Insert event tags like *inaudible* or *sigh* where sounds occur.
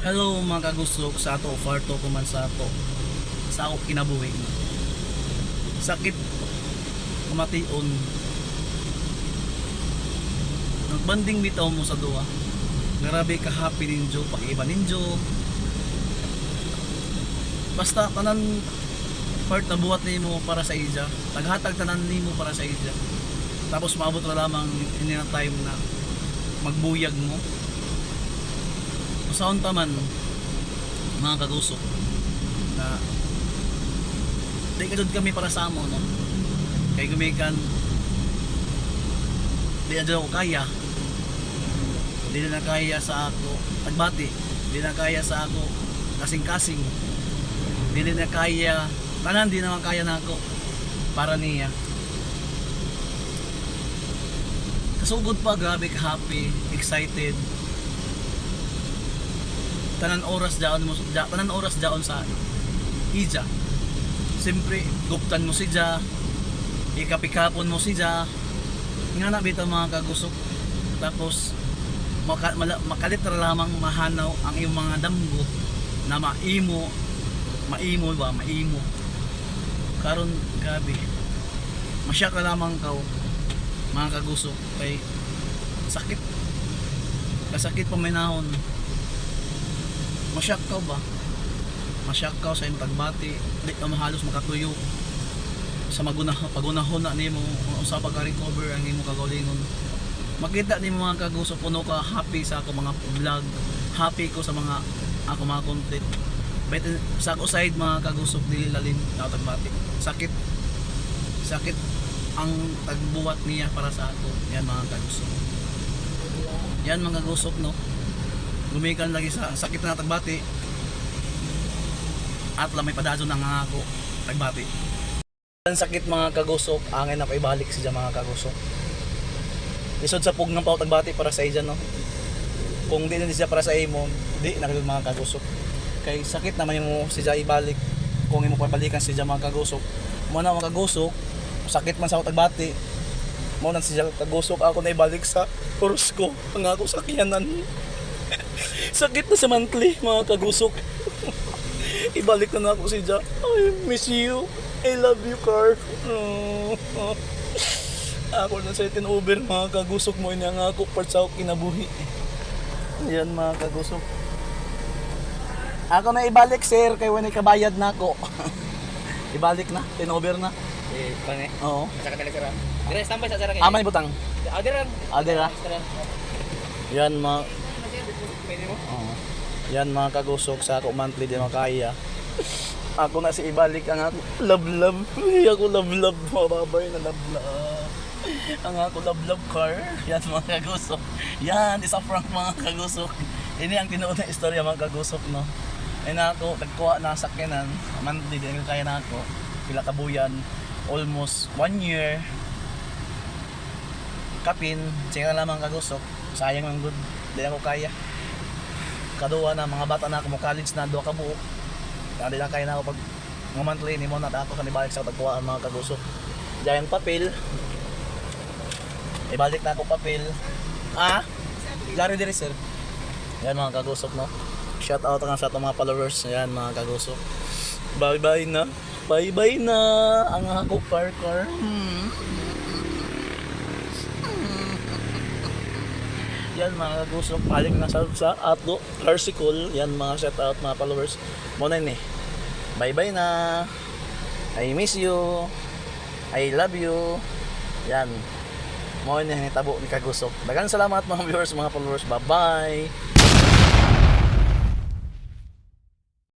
Hello mga kagusok sa ato, farto ko man sa ato. Sa ako kinabuhi. Sakit kumation. Nagbanding bitaw mo sa duwa. Grabe ka happy ninjo, pag-iba ninjo. Basta tanan part na buhat nimo para sa ija. Taghatag tanan nimo para sa ija. Tapos maabot na lamang na time na magbuyag mo. Usaon ta man mga kagusok na di kami para sa amo no. Kay gumikan di na ako kaya. Di na kaya sa ako pagbati. Di na kaya sa ako kasing-kasing. Di na kaya tanan di naman kaya na ako para niya. Kasugod pa, grabe ka happy, excited. Tanan oras daon mo, da, tanan oras daon sa ija. Siyempre, guptan mo si Ja, ikapikapon mo si Ja. Nga na bitaw mga kagusok. Tapos, maka, mala, makalitra lamang mahanaw ang iyong mga damgo na maimo, maimo ba, maimo. Karon grabe. Masya ka lamang kaw mga kagusok kay sakit kasakit paminahon masyak ka ba? Masyak ka sa imong pagbati di ka mahalos makatuyo sa maguna pagunahon na nimo usa pa ka recover ang imong kagalingon. Makita nimo mga kagusok puno ka happy sa ako mga vlog. Happy ko sa mga ako mga content. But sa ako side mga kagusok dili lalim na tagbati. Sakit. Sakit ang tagbuwat niya para sa ato yan mga kagusok yan mga kagusok no gumikan lagi sa sakit na tagbati at lamay padaso ng ako tagbati ang sakit mga kagusok angin na paibalik siya mga kagusok. Isod sa pug ng pao tagbati para sa ijan no? Kung di na siya para sa imo di na mga kagusok. Kay sakit naman yung siya ibalik. Kung imo pabalikan siya mga kagusok. Mo na mga kagusok sakit man sa tagbati. Mo na siya kagusok ako na ibalik sa oras ko ang ako sakyanan sakit na sa monthly mga kagusok ibalik na na ako si Ja I miss you I love you car Oh. ako na sa itin over mga kagusok mo ina nga ako part sa ako kinabuhi yan mga kagusok ako na ibalik sir kay wala kabayad na ako *laughs* ibalik na tinover na Eh, pane. oo Saka talaga sira. Dire standby sa sira kay. aman butang Ah, dire. Ade ra. Sira. yan mga Pwede mo? Oo. Yan mga kagusok sa ako monthly di makaya. Ako na si ibalik ang ako love love. Ay, ako love love mga babay na love love. Ang ako love love car. Yan mga kagusok. Yan isa prank mga kagusok. Ini ang tinuod na istorya mga kagusok no. Ay na ako nagkuha na sa sakyanan. Monthly di kaya na ako. Pila kabuyan. Almost one year. Kapin, siya na lamang kagusok. Sayang ang good. Di ako kaya kaduwa na mga bata na ako mo college na duha ka buok hindi na kaya na ako pag mga monthly ni mo na ako kanibalik sa pagkuhaan mga kagusok giant papel. Ibalik na ako papel. Ah? Larry diri sir. Yan mga kagusok no? Shout out nga sa atong mga followers. Yan mga kagusok bye bye na. Bye bye na. Ang ako car car hmm. Yan mga kagusok paling na sa, ato Carsicle yan mga shout out mga followers. Mo na ni bye bye na. I miss you. I love you. Yan. Mo ni tabo ni kagusok dagang salamat mga viewers mga followers. Bye bye